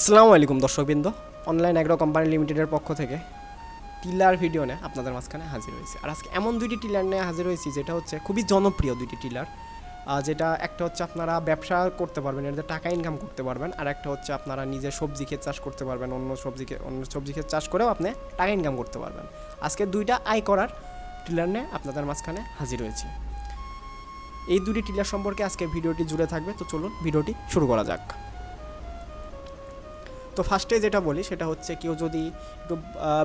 আসসালামু আলাইকুম, দর্শকবৃন্দ। অনলাইন অ্যাগ্রো কোম্পানি লিমিটেডের পক্ষ থেকে টিলার ভিডিও নিয়ে আপনাদের মাঝখানে হাজির হয়েছে। আর আজকে এমন দুইটি টিলার নিয়ে হাজির হয়েছি, যেটা হচ্ছে খুবই জনপ্রিয় দুইটি টিলার। যেটা একটা হচ্ছে আপনারা ব্যবসা করতে পারবেন, এটাতে টাকা ইনকাম করতে পারবেন, আর একটা হচ্ছে আপনারা নিজের সবজি ক্ষেত চাষ করতে পারবেন, অন্য সবজি অন্য সবজি ক্ষেত চাষ করেও আপনি টাকা ইনকাম করতে পারবেন। আজকে দুইটা আয় করার টিলার নিয়ে আপনাদের মাঝখানে হাজির হয়েছি। এই দুটি টিলার সম্পর্কে আজকে ভিডিওটি জুড়ে থাকবে, তো চলুন ভিডিওটি শুরু করা যাক। তো ফার্স্টে যেটা বলি সেটা হচ্ছে কেউ যদি একটু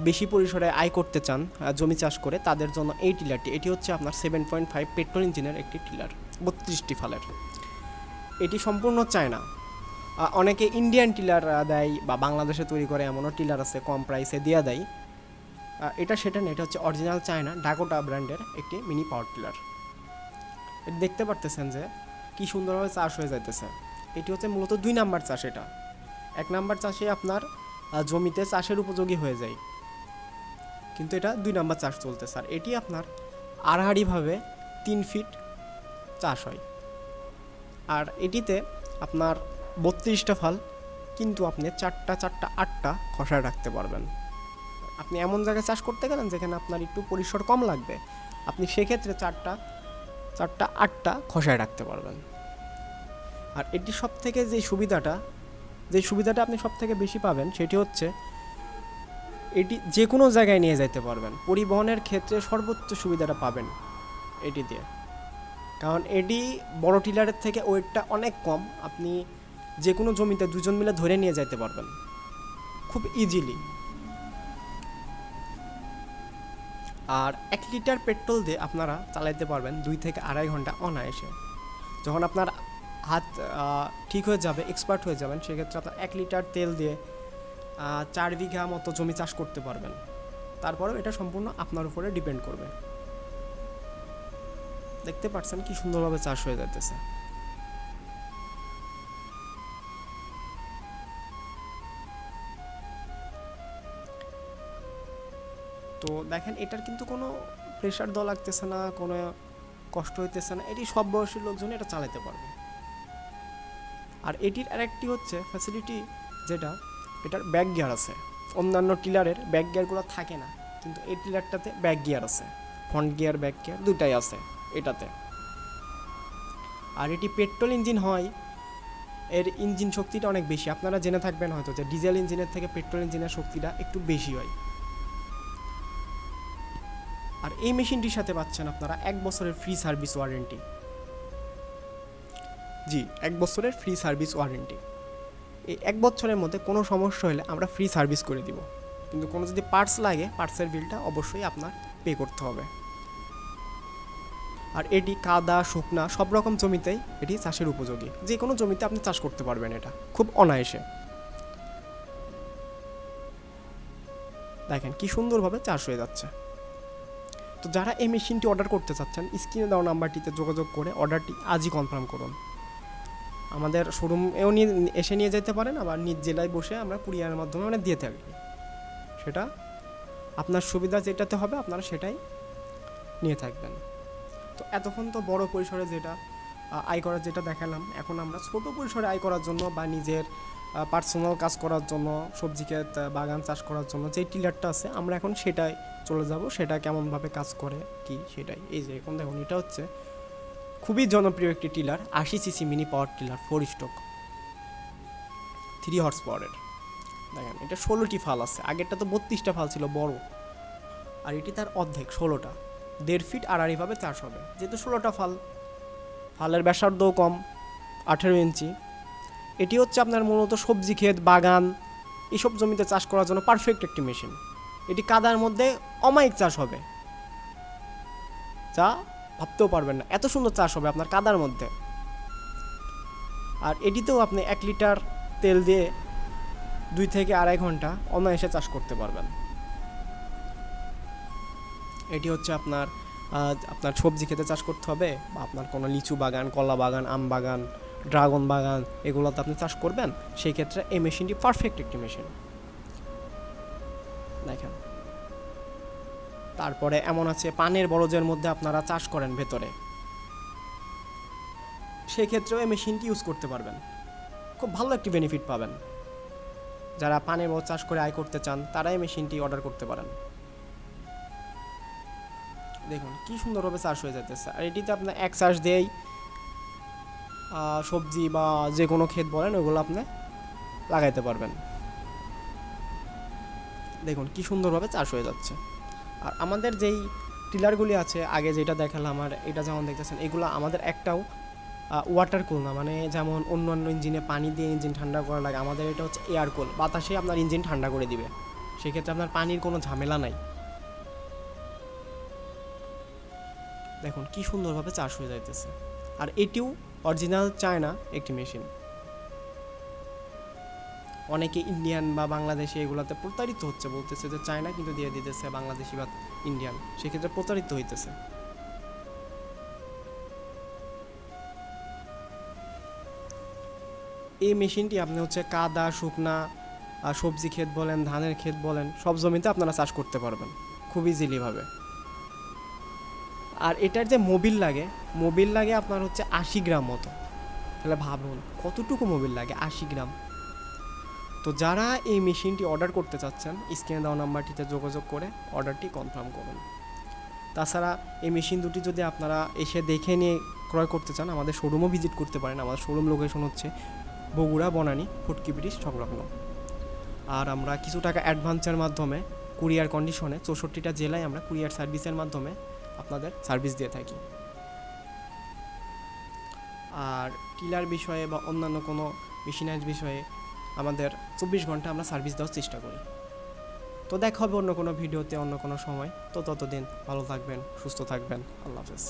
বেশি পরিসরে আয় করতে চান জমি চাষ করে, তাদের জন্য এই টিলারটি, এটি হচ্ছে আপনার সেভেন পয়েন্ট ফাইভ পেট্রোল ইঞ্জিনের একটি টিলার, বত্রিশটি ফালের। এটি সম্পূর্ণ চায়না। অনেকে ইন্ডিয়ান টিলার দেয় বা বাংলাদেশে তৈরি করে এমনও টিলার আছে, কম প্রাইসে দেওয়া দেয়। এটা সেটা না, এটা হচ্ছে অরিজিনাল চায়না ডাকোটা ব্র্যান্ডের একটি মিনি পাওয়ার টিলার। দেখতে পারতেছেন যে কী সুন্দরভাবে চাষ হয়ে যাইতেছে। এটি হচ্ছে মূলত দুই নাম্বার চাষ এটা। এক নাম্বার চাষে আপনার জমিতে চাষের উপযোগী হয়ে যায়। কিন্তু এটা দুই নাম্বার চাষ চলতে স্যার। এটি আপনার আড়াআড়িভাবে তিন ফিট চাষ হয়। আর এটিতে আপনার বত্রিশটা ফাল, কিন্তু আপনি চারটা চারটা, আটটা খসায় রাখতে পারবেন। আপনি এমন জায়গায় চাষ করতে গেলেন যেখানে আপনার একটু পরিসর কম লাগবে। আপনি সেক্ষেত্রে চারটা চারটা, আটটা খসায় রাখতে পারবেন। আর এটি সব থেকে যে সুবিধাটা যে সুবিধাটা আপনি সব থেকে বেশি পাবেন সেটি হচ্ছে এটি যে কোনো জায়গায় নিয়ে যেতে পারবেন। পরিবহনের ক্ষেত্রে সর্বোচ্চ সুবিধাটা পাবেন এটি দিয়ে। কারণ এটি বড় টিলারের থেকে ওয়েটটা অনেক কম। আপনি যে কোনো জমিতে দুজন মিলে ধরে নিয়ে যেতে পারবেন। খুব ইজিলি আর এক লিটার পেট্রোল দিয়ে আপনারা চালাইতে পারবেন দুই থেকে আড়াই ঘণ্টা অনায়াসে। যখন আপনার হাত ঠিক হয়ে যাবে এক্সপার্ট হয়ে যাবেন, সেক্ষেত্রে আপনার এক লিটার তেল দিয়ে চার বিঘা মতো জমি চাষ করতে পারবেন। তারপরেও এটা সম্পূর্ণ আপনার উপরে ডিপেন্ড করবে। দেখতে পাচ্ছেন কি সুন্দরভাবে চাষ হয়ে যাইতেছে। তো দেখেন, এটার কিন্তু কোনো প্রেশার দেওয়া লাগতেছে না, কোনো কষ্ট হইতেছে না। এটি সব বয়সের লোকজন এটা চালাতে পারবে। আর এটির আরেকটি হচ্ছে ফ্যাসিলিটি যেটা, এটার ব্যাক গিয়ার আছে। অন্যান্য টিলারের ব্যাক গিয়ারগুলো থাকে না, কিন্তু এই টিলারটাতে ব্যাক গিয়ার আছে। ফ্রন্ট গিয়ার ব্যাক গিয়ার দুটাই আছে এটাতে। আর এটি পেট্রোল ইঞ্জিন হয়, এর ইঞ্জিন শক্তিটা অনেক বেশি। আপনারা জেনে থাকবেন হয়তো যে ডিজেল ইঞ্জিনের থেকে পেট্রোল ইঞ্জিনের শক্তিটা একটু বেশি হয়। আর এই মেশিনটির সাথে পাচ্ছেন আপনারা এক বছরের ফ্রি সার্ভিস ওয়ারেন্টি জি, এক বছরের ফ্রি সার্ভিস ওয়ারেন্টি। এই এক বছরের মধ্যে কোনো সমস্যা হলে আমরা ফ্রি সার্ভিস করে দিব। কিন্তু কোনো যদি পার্টস লাগে, পার্টসের বিলটা অবশ্যই আপনার পে করতে হবে। আর এটি কাদা, শুকনা, সব রকম জমিতেই এটি চাষের উপযোগী। যে কোনো জমিতে আপনি চাষ করতে পারবেন এটা, খুব অনায়াসে। দেখেন কি সুন্দরভাবে চাষ হয়ে যাচ্ছে। তো যারা এই মেশিনটি অর্ডার করতে চাচ্ছেন, স্ক্রিনে দেওয়া নাম্বারটিতে যোগাযোগ করে অর্ডারটি আজই কনফার্ম করুন। আমাদের শোরুমেও নিয়ে, এসে নিয়ে যেতে পারেন, আবার নিজ জেলায় বসে আমরা কুরিয়ারের মাধ্যমে মানে দিয়ে থাকি। সেটা আপনার সুবিধা যেটাতে হবে, আপনারা সেটাই নিয়ে থাকবেন। তো এতক্ষণ তো বড় পরিসরে যেটা আয় করার যেটা দেখালাম, এখন আমরা ছোট পরিসরে আয় করার জন্য বা নিজের পার্সোনাল কাজ করার জন্য, সবজি ক্ষেত বাগান চাষ করার জন্য যে টিলারটা আছে, আমরা এখন সেটাই চলে যাব, সেটা কেমনভাবে কাজ করে, কি সেটাই। এই যে, এখন দেখুন, এটা হচ্ছে খুবই জনপ্রিয় একটি টিলার, আশি CC mini power tiller four stroke three horse পাওয়ারের দেখেন, এটা ষোলোটি ফাল আছে। আগেরটা তো বত্রিশটা ফাল ছিল, বড়। আর এটি তার অর্ধেক, ষোলোটা। দেড় ফিট আড়াআড়িভাবে চাষ হবে। যেহেতু ষোলোটা ফাল, ফালের ব্যাসার্ধও কম, আঠেরো ইঞ্চি। এটি হচ্ছে আপনার মূলত সবজি ক্ষেত, বাগান এইসব জমিতে চাষ করার জন্য পারফেক্ট একটি মেশিন এটি কাদার মধ্যে অমায়িক চাষ হবে। যা ভাবতেও পারবেন না। এত সুন্দর চাষ হবে আপনার কাদার মধ্যে। আর এটিতেও আপনি এক লিটার তেল দিয়ে দুই থেকে আড়াই ঘণ্টা অনায়াসে চাষ করতে পারবেন। এটি হচ্ছে আপনার আপনার সবজি খেতে চাষ করতে হবে বা আপনার কোনো লিচু বাগান, কলা বাগান, আম বাগান, ড্রাগন বাগান এগুলোতে আপনি চাষ করবেন। সেই ক্ষেত্রে এই মেশিনটি পারফেক্ট একটি মেশিন। দেখেন। তারপরে এমন আছে, পানের বরজের মধ্যে আপনারা চাষ করেন ভেতরে। সেই ক্ষেত্রেও এই মেশিনটি ইউজ করতে পারবেন। খুব ভালো একটি বেনিফিট পাবেন। যারা পানের মতো চাষ করে আয় করতে চান, তারাই মেশিনটি অর্ডার করতে পারেন। দেখুন, কি সুন্দরভাবে চাষ হয়ে যাইতেছে। আর এটিতে আপনার এক চাষ দিয়েই সবজি বা যে কোনো ক্ষেত বলেন, ওগুলো আপনি লাগাইতে পারবেন। দেখুন, কি সুন্দরভাবে চাষ হয়ে যাচ্ছে। আর আমাদের যেই টিলারগুলি আছে, আগে যেটা দেখালাম আর এটা যেমন দেখতেছেন, এগুলো আমাদের একটাও ওয়াটার কুল না। মানে যেমন অন্য অন্য ইঞ্জিনে পানি দিয়ে ইঞ্জিন ঠান্ডা করা লাগে, আমাদের এটা হচ্ছে এয়ার কুল বাতাসে আপনার ইঞ্জিন ঠান্ডা করে দিবে। সেক্ষেত্রে আপনার পানির কোনো ঝামেলা নাই। দেখুন, কি সুন্দরভাবে চাষ হয়ে যাইতেছে। আর এটিও অরিজিনাল চায়না একটি মেশিন অনেকে ইন্ডিয়ান বা বাংলাদেশি এগুলাতে প্রতারিত হচ্ছে বলতেছে যে চায়না কিন্তু দিয়ে দিতেছে বাংলাদেশি বা ইন্ডিয়ান সেক্ষেত্রে প্রতারিত হইতেছে। এই মেশিনটি আপনি হচ্ছে কাদা, শুকনা আর সবজি ক্ষেত বলেন, ধানের ক্ষেত বলেন, সব জমিতে আপনারা চাষ করতে পারবেন, খুব ইজিলিভাবে আর এটার যে মোবিল লাগে মোবিল লাগে আপনার হচ্ছে আশি গ্রাম মতো। তাহলে ভাবুন, কতটুকু মোবিল লাগে? আশি গ্রাম। তো যারা এই মেশিনটি অর্ডার করতে চাচ্ছেন, স্ক্রিনে দেওয়া নাম্বারটিতে যোগাযোগ করে অর্ডারটি কনফার্ম করুন। তাছাড়া এই মেশিন দুটি যদি আপনারা এসে দেখে নিয়ে ক্রয় করতে চান, আমাদের শোরুমও ভিজিট করতে পারেন। আমাদের শোরুম লোকেশন হচ্ছে বগুড়া, বনানী, ফুটকি ব্রিজ সংলগ্ন। আর আমরা কিছু টাকা অ্যাডভান্সের মাধ্যমে, কুরিয়ার কন্ডিশনে, চৌষট্টিটা জেলায় আমরা কুরিয়ার সার্ভিসের মাধ্যমে আপনাদের সার্ভিস দিয়ে থাকি। আর টিলার বিষয়ে বা অন্যান্য কোনো মেশিনাইজ বিষয়ে আমাদের চব্বিশ ঘণ্টা আমরা সার্ভিস দেওয়ার চেষ্টা করি। তো দেখা হবে অন্য কোনো ভিডিওতে অন্য কোনো সময়। তো ততদিন ভালো থাকবেন, সুস্থ থাকবেন। আল্লাহ হাফেজ।